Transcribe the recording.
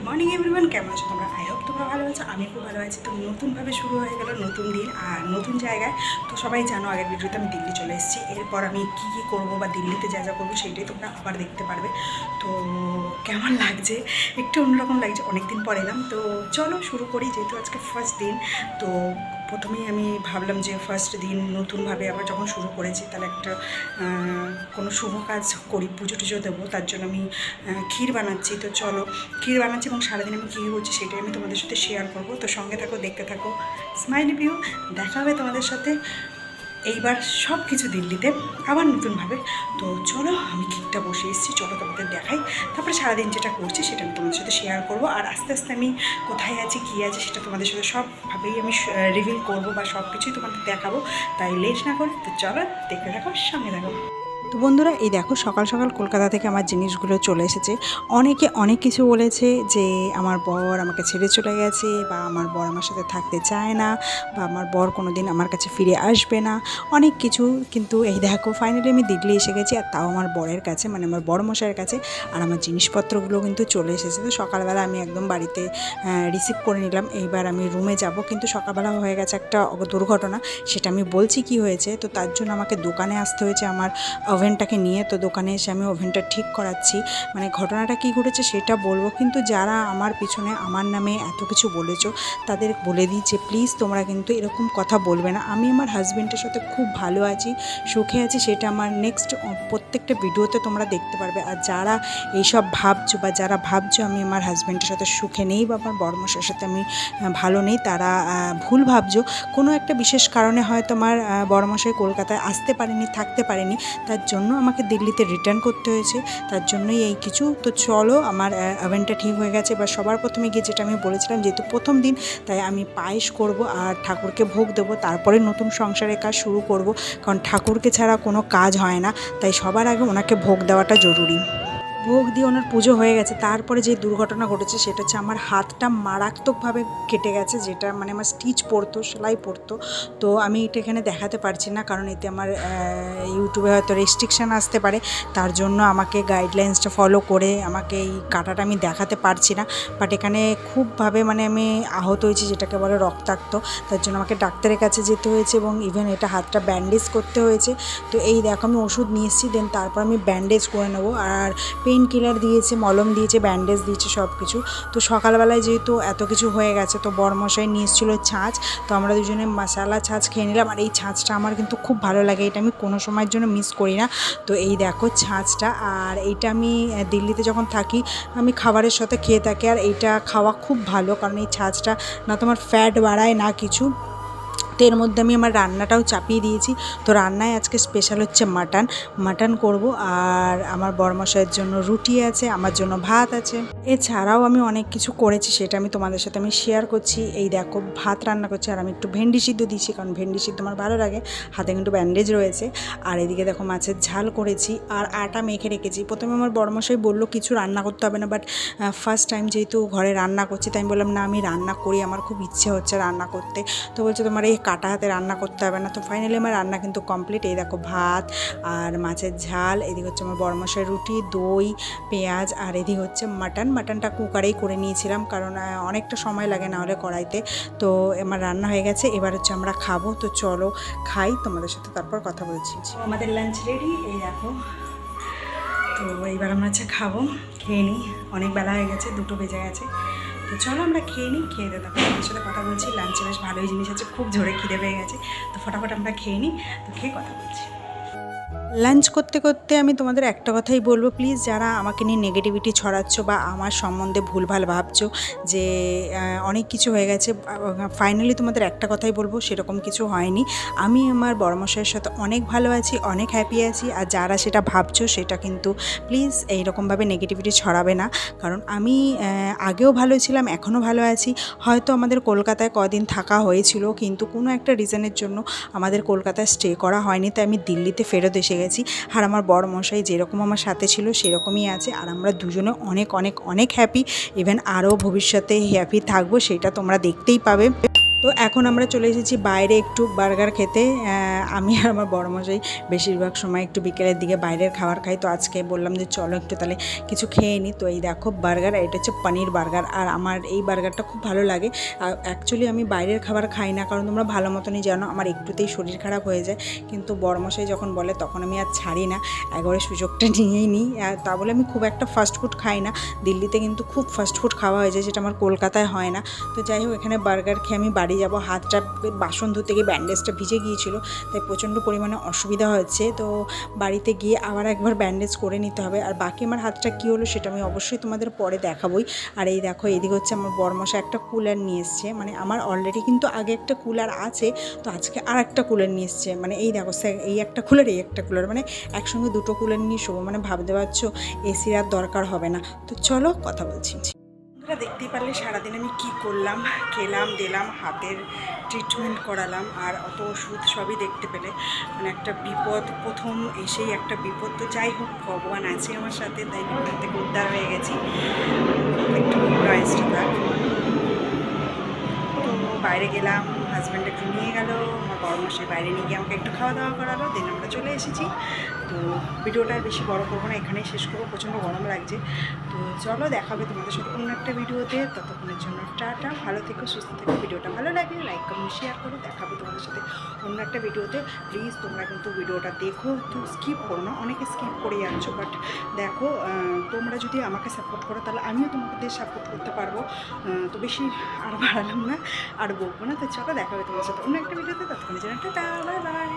Good morning everyone কেমন আছো তোমরা? আই হোপ তোমরা ভালো আছো আমি খুব ভালো আছি। তো নতুনভাবে শুরু হয়ে গেল নতুন দিন আর নতুন জায়গায়। তো সবাই জানো, আগের ভিডিওতে আমি দিল্লি চলে এসেছি। এরপর আমি কী কী করব বা দিল্লিতে যা যা করব সেইটাই তোমরা আবার দেখতে পারবে। তো কেমন লাগছে? একটু অন্যরকম লাগছে। অনেক দিন পর এলাম। তো চলো শুরু করি, যেহেতু আজকে ফার্স্ট দিন, তো প্রথমেই আমি ভাবলাম যে ফার্স্ট দিন নতুনভাবে আবার যখন শুরু করেছি, তাহলে একটা কোনো শুভ কাজ করি, পুজো টুজো দেবো, তার জন্য আমি ক্ষীর বানাচ্ছি। তো চলো, ক্ষীর বানাচ্ছি এবং সারাদিন আমি কী করছি, সেটাই আমি তোমাদের সাথে শেয়ার করব। তো সঙ্গে থাকো, দেখতে থাকো। স্মাইল ভিউ দেখা হবে তোমাদের সাথে। এইবার সব কিছু দিল্লিতে, আবার নতুনভাবে। তো চলো এসেছি, চলো তোমাদের দেখাই। তারপরে সারাদিন যেটা করছি সেটা আমি তোমাদের সাথে শেয়ার করব। আর আস্তে আস্তে আমি কোথায় আছি, কী আছে সেটা তোমাদের সাথে সবভাবেই আমি রিভিল করব বা সব কিছুই তোমাদের দেখাবো। তাই লেট না করে, তো চলো দেখতে থাকো, সামনে থাকো। তো বন্ধুরা, এই দেখো সকাল সকাল কলকাতা থেকে আমার জিনিসগুলো চলে এসেছে। অনেকে অনেক কিছু বলেছে যে আমার বর আমাকে ছেড়ে চলে গেছে বা আমার বর আমার সাথে থাকতে চায় না বা আমার বর কোনো দিন আমার কাছে ফিরে আসবে না। অনেক কিছু কিন্তু এই দেখো ফাইনালি আমি দিল্লি এসে গেছি আর তাও আমার বরের কাছে মানে আমার বড় মশাইয়ের কাছে আর আমার জিনিসপত্রগুলো কিন্তু চলে এসেছে। তো সকালবেলা আমি একদম বাড়িতে রিসিভ করে নিলাম। এইবার আমি রুমে যাব। কিন্তু সকালবেলা হয়ে গেছে একটা দুর্ঘটনা। সেটা আমি বলছি কি হয়েছে? তো তার জন্য আমাকে দোকানে আসতে হয়েছে আমার ওভেনটাকে নিয়ে তো দোকানে এসে আমি ওভেনটা ঠিক করাচ্ছি। মানে ঘটনাটা কী ঘটেছে সেটা বলব। কিন্তু যারা আমার পিছনে আমার নামে এত কিছু বলেছ, তাদের বলে দিই যে, প্লিজ তোমরা কিন্তু এরকম কথা বলবে না। আমি আমার হাজব্যান্ডের সাথে খুব ভালো আছি, সুখে আছি, সেটা আমার নেক্সট প্রত্যেকটা ভিডিওতে তোমরা দেখতে পারবে। আর যারা এইসব ভাবছ বা যারা ভাবছ আমি আমার হাজব্যান্ডের সাথে সুখে নেই বা আমার বড়মশের সাথে আমি ভালো নেই, তারা ভুল ভাবছ। কোনো একটা বিশেষ কারণে হয়তো আমার বড়মশাই কলকাতায় আসতে পারেনি, থাকতে পারেনি। তার জন্য আমাকে দিল্লিতে রিটার্ন করতে হয়েছে। তার জন্যই এই কিছু। তো চলো, আমার অ্যাভেনটা ঠিক হয়ে গেছে। বা সবার প্রথমে গিয়ে যেটা আমি বলেছিলাম, যেহেতু প্রথম দিন, তাই আমি পায়েস করব আর ঠাকুরকে ভোগ দেবো। তারপরে নতুন সংসারের কাজ শুরু করব। কারণ ঠাকুরকে ছাড়া কোনো কাজ হয় না। তাই সবার আগে ওনাকে ভোগ দেওয়াটা জরুরি। ভোগ দিয়ে ওনার পুজো হয়ে গেছে। তারপরে যে দুর্ঘটনা ঘটেছে সেটা হচ্ছে আমার হাতটা মারাত্মকভাবে কেটে গেছে, যেটা মানে আমার স্টিচ পড়তো সেলাই পড়তো তো আমি এটা এখানে দেখাতে পারছি না, কারণ এতে আমার ইউটিউবে হয়তো রেস্ট্রিকশান আসতে পারে। তার জন্য আমাকে গাইডলাইন্সটা ফলো করে আমাকে এই কাটাটা আমি দেখাতে পারছি না। বাট এখানে খুবভাবে মানে আমি আহত হয়েছি, যেটাকে বলে রক্তাক্ত। তার জন্য আমাকে ডাক্তারের কাছে যেতে হয়েছে এবং ইভেন এটা হাতটা ব্যান্ডেজ করতে হয়েছে। তো এই দেখো আমি ওষুধ নিয়ে এসেছি দেন তারপর আমি ব্যান্ডেজ করে নেব। আর পেইন কিলার দিয়েছে, মলম দিয়েছে, ব্যান্ডেজ দিয়েছে সব কিছু তো সকালবেলায় যেহেতু এত কিছু হয়ে গেছে, তো বরমশাই নিয়ে এসেছিল ছাঁচ। তো আমরা দুজনে মশালা ছাঁচ খেয়ে নিলাম। আর এই ছাঁচটা আমার কিন্তু খুব ভালো লাগে, এটা আমি কোনো সময়ের জন্য মিস করি না। তো এই দেখো ছাঁচটা, আর এইটা আমি দিল্লিতে যখন থাকি, আমি খাবারের সাথে খেয়ে থাকি। আর এইটা খাওয়া খুব ভালো, কারণ এই ছাঁচটা না তোমার ফ্যাট বাড়ায় না কিছু। তো এর মধ্যে আমি আমার রান্নাটাও চাপিয়ে দিয়েছি। তো রান্নায় আজকে স্পেশাল হচ্ছে মাটন মাটন করব আর আমার বরমশাইয়ের জন্য রুটি আছে, আমার জন্য ভাত আছে। এছাড়াও আমি অনেক কিছু করেছি, সেটা আমি তোমাদের সাথে আমি শেয়ার করছি। এই দেখো, ভাত রান্না করছি আর আমি একটু ভেন্ডি সিদ্ধ দিয়েছি, কারণ ভেন্ডি সিদ্ধ আমার ভালো লাগে। হাতে কিন্তু ব্যান্ডেজ রয়েছে। আর এদিকে দেখো মাছের ঝাল করেছি আর আটা মেখে রেখেছি। প্রথমে আমার বড়মশাই বলল, কিছু রান্না করতে হবে না। বাট ফার্স্ট টাইম যেহেতু ঘরে রান্না করছি, তাই আমি বললাম, না, আমি রান্না করি, আমার খুব ইচ্ছে হচ্ছে রান্না করতে। তো বলছে, তোমার এই কাটা হাতে রান্না করতে হবে না। তো ফাইনালি আমার রান্না কিন্তু কমপ্লিট এই দেখো ভাত আর মাছের ঝাল, এদিকে হচ্ছে আমার বড়মশাই রুটি, দই, পেঁয়াজ আর এদিক হচ্ছে মাটন মাটনটা কুকারেই করে নিয়েছিলাম কারণ অনেকটা সময় লাগে না হলে কড়াইতে। তো আমার রান্না হয়ে গেছে, এবার হচ্ছে আমরা খাব। তো চলো খাই, তোমাদের সাথে তারপর কথা বলছি। আমাদের লাঞ্চ রেডি এই দেখো। তো এইবার আমরা হচ্ছে খাব, খেয়ে নিই। অনেক বেলা হয়ে গেছে, দুটো বেজে গেছে। তো চলো আমরা খেয়ে নিই, খেয়ে দিয়ে তারপর আপনাদের সাথে কথা বলছি। লাঞ্চে বেশ ভালোই জিনিস আছে, খুব জোরে খিদে পেয়ে গেছে। তো ফটাফট আমরা খেয়ে নিই, তো খেয়ে কথা বলছি। লাঞ্চ করতে করতে আমি তোমাদের একটা কথাই বলব প্লিজ যারা আমাকে নিয়ে নেগেটিভিটি ছড়াচ্ছ বা আমার সম্বন্ধে ভুলভাল ভাবছ যে অনেক কিছু হয়ে গেছে ফাইনালি তোমাদের একটা কথাই বলব, সেরকম কিছু হয়নি। আমি আমার বড়মশাইয়ের সাথে অনেক ভালো আছি, অনেক হ্যাপি আছি, আর যারা সেটা ভাবছ সেটা কিন্তু প্লিজ এইরকমভাবে নেগেটিভিটি ছড়াবে না। কারণ আমি আগেও ভালো ছিলাম, এখনও ভালো আছি। হয়তো আমাদের কলকাতায় কদিন থাকা হয়েছিল, কিন্তু কোনো একটা রিজনের জন্য আমাদের কলকাতায় স্টে করা হয়নি, তাই আমি দিল্লিতে ফেরত এসে গেছি আর আমার বড় মশাই যেরকম আমার সাথে ছিল সেরকমই আছে। আর আমরা দুজনে অনেক অনেক অনেক হ্যাপি ইভেন আরও ভবিষ্যতে হ্যাপি থাকব, সেটা তোমরা দেখতেই পাবে। তো এখন আমরা চলে এসেছি বাইরে একটু বার্গার খেতে। আমি আর আমার বড়মশাই বেশিরভাগ সময় একটু বিকেলের দিকে বাইরের খাবার খাই। তো আজকে বললাম যে চলো একটু তাহলে কিছু খেয়ে নিই তো এই দেখো বার্গার এটা হচ্ছে পনির বার্গার। আর আমার এই বার্গারটা খুব ভালো লাগে। আর অ্যাকচুয়ালি আমি বাইরের খাবার খাই না, কারণ তোমরা ভালো মতনই জানো, আমার একটুতেই শরীর খারাপ হয়ে যায়। কিন্তু বড়মশাই যখন বলে, তখন আমি আর ছাড়ি না। একবারে সুযোগটা নিয়েই নিই। তা বলে আমি খুব একটা ফাস্ট ফুড খাই না। দিল্লিতে কিন্তু খুব ফাস্ট ফুড খাওয়া হয়ে যায় যেটা আমার কলকাতায় হয় না। তো যাই হোক, এখানে বার্গার খেয়ে আমি বাড়ি যাব, হাতটা বাসন ধুতে গিয়ে ব্যান্ডেজটা ভিজে গিয়েছিল, তাই প্রচণ্ড পরিমাণে অসুবিধা হচ্ছে তো বাড়িতে গিয়ে আবার একবার ব্যান্ডেজ করে নিতে হবে। আর বাকি আমার হাতটা কী হলো সেটা আমি অবশ্যই তোমাদের পরে দেখাবোই। আর এই দেখো, এদিকে হচ্ছে আমার বরমশা একটা কুলার নিয়ে এসছে। মানে আমার অলরেডি কিন্তু আগে একটা কুলার আছে, তো আজকে আর একটা কুলার নিয়ে এসছে। মানে এই দেখো এই একটা কুলার, এই একটা কুলার। মানে একসঙ্গে দুটো কুলার নিয়ে শোবো। মানে ভাবতে পারছ এসির আর দরকার হবে না। তো চলো কথা বলছি। বন্ধুরা দেখতেই পারলে সারাদিন আমি কি করলাম? খেলাম, দিলাম, হাতের ট্রিটমেন্ট করালাম আর অত ওষুধ সবই দেখতে পেলে। মানে একটা বিপদ, প্রথম এসেই একটা বিপদ। তো যাই হোক, ভগবান আছে আমার সাথে, তাই বিপদ থেকে উদ্ধার হয়ে গেছি। একটু তো বাইরে গেলাম হাজব্যান্ড একটু নিয়ে গেল, আমার বড় মাসের বাইরে নিয়ে গিয়ে আমাকে একটু খাওয়া দাওয়া করালো দেন আমরা চলে এসেছি। তো ভিডিওটা বেশি বড় করব না, এখানেই শেষ করব, প্রচণ্ড গরম লাগছে। তো চলো দেখাবে তোমাদের সাথে অন্য একটা ভিডিওতে। ততক্ষণের জন্য টাটা, ভালো থেকো, সুস্থ থেকো। ভিডিওটা ভালো লাগলে লাইক কমেন্ট শেয়ার করো। দেখাবে তোমাদের সাথে অন্য একটা ভিডিওতে। প্লিজ তোমরা কিন্তু ভিডিওটা দেখো তো স্কিপ করো না, অনেকে স্কিপ করে যাচ্ছ বাট দেখো তোমরা যদি আমাকে সাপোর্ট করো, তাহলে আমিও তোমাদের সাপোর্ট করতে পারব। তো বেশি আর বাড়ালাম না, আর বলব না। তো চলো, দেখা হবে তোমার সাথে অন্য একটা ভিডিওতে। ততক্ষণের জন্য টাটা বাই বাই